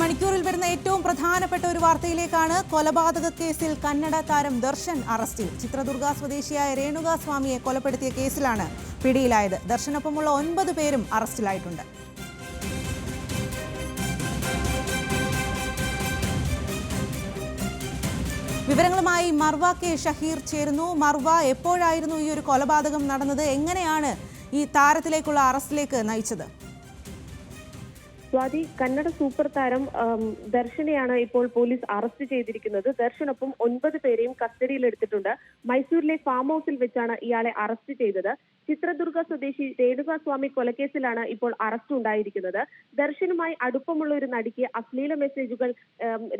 മണിക്കൂറിൽ വരുന്ന ഏറ്റവും പ്രധാനപ്പെട്ട ഒരു വാർത്തയിലേക്കാണ് കൊലപാതക കേസിൽ കന്നഡ താരം ദർശൻ അറസ്റ്റിൽ. ചിത്രദുർഗ സ്വദേശിയായ രേണുക സ്വാമിയെ കൊലപ്പെടുത്തിയ കേസിലാണ് പിടിയിലായത്. ദർശനൊപ്പമുള്ള ഒൻപത് പേരും അറസ്റ്റിലായിട്ടുണ്ട്. വിവരങ്ങളുമായി മർവ കെ ഷഹീർ ചേരുന്നു. മർവ എപ്പോഴായിരുന്നു ഈ ഒരു കൊലപാതകം നടന്നത്? എങ്ങനെയാണ് ഈ താരത്തിലേക്കുള്ള അറസ്റ്റിലേക്ക് നയിച്ചത്? സ്വാതി കന്നഡ സൂപ്പർ താരം ദർശനെയാണ് ഇപ്പോൾ പോലീസ് അറസ്റ്റ് ചെയ്തിരിക്കുന്നത്. ദർശനൊപ്പം ഒൻപത് പേരെയും കസ്റ്റഡിയിലെടുത്തിട്ടുണ്ട്. മൈസൂരിലെ ഫാം ഹൗസിൽ വെച്ചാണ് ഇയാളെ അറസ്റ്റ് ചെയ്തത്. ചിത്രദുർഗ സ്വദേശി രേണുകാസ്വാമി കൊലക്കേസിലാണ് ഇപ്പോൾ അറസ്റ്റ് ഉണ്ടായിരിക്കുന്നത്. ദർശനുമായി അടുപ്പമുള്ള ഒരു നടിക്ക് അശ്ലീല മെസ്സേജുകൾ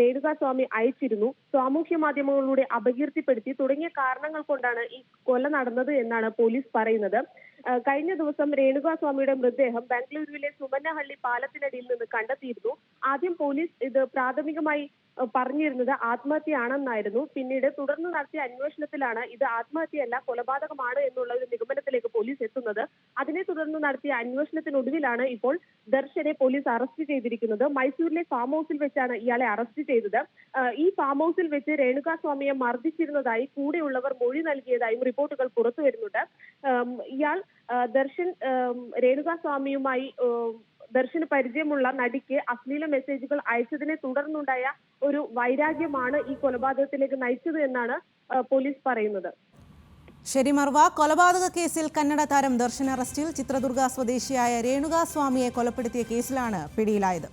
രേണുകാസ്വാമി അയച്ചിരുന്നു. സാമൂഹ്യ മാധ്യമങ്ങളിലൂടെ അപകീർത്തിപ്പെടുത്തി തുടങ്ങിയ കാരണങ്ങൾ കൊണ്ടാണ് ഈ കൊല നടന്നത് എന്നാണ് പോലീസ് പറയുന്നത്. കഴിഞ്ഞ ദിവസം രേണുകാസ്വാമിയുടെ മൃതദേഹം ബാംഗ്ലൂരുവിലെ സുമന്നഹള്ളി പാലത്തിനടിയിൽ നിന്ന് കണ്ടെത്തിയിരുന്നു. ആദ്യം പോലീസ് ഇത് പ്രാഥമികമായി പറഞ്ഞിരുന്നത് ആത്മഹത്യയാണെന്നായിരുന്നു. പിന്നീട് തുടർന്ന് നടത്തിയ അന്വേഷണത്തിലാണ് ഇത് ആത്മഹത്യയല്ല കൊലപാതകമാണ് എന്നുള്ള ഒരു നിഗമനത്തിലേക്ക് പോലീസ് എത്തുന്നത്. അതിനെ തുടർന്ന് നടത്തിയ അന്വേഷണത്തിനൊടുവിലാണ് ഇപ്പോൾ ദർശനെ പോലീസ് അറസ്റ്റ് ചെയ്തിരിക്കുന്നത്. മൈസൂരിലെ ഫാം ഹൗസിൽ വെച്ചാണ് ഇയാളെ അറസ്റ്റ് ചെയ്തത്. ഈ ഫാം ഹൗസിൽ വെച്ച് രേണുകാസ്വാമിയെ മർദ്ദിച്ചിരുന്നതായി കൂടെയുള്ളവർ മൊഴി നൽകിയതായും റിപ്പോർട്ടുകൾ പുറത്തു വരുന്നുണ്ട് ഇയാൾ ദർശൻ രേണുകാ സ്വാമിയുമായി ദർശന പരിചയമുള്ള നടിക്ക് അശ്ലീല മെസ്സേജുകൾ അയച്ചതിനെ തുടർന്നുണ്ടായ ഒരു വൈരാഗ്യമാണ് ഈ കൊലപാതകത്തിലേക്ക് നയിച്ചത് എന്നാണ് പോലീസ് പറയുന്നത്. ശരി മർവ. കൊലപാതക കേസിൽ കന്നഡ താരം ദർശൻ അറസ്റ്റിൽ ചിത്രദുർഗ സ്വദേശിയായ രേണുക സ്വാമിയെ കൊലപ്പെടുത്തിയ കേസിലാണ് പിടിയിലായത്.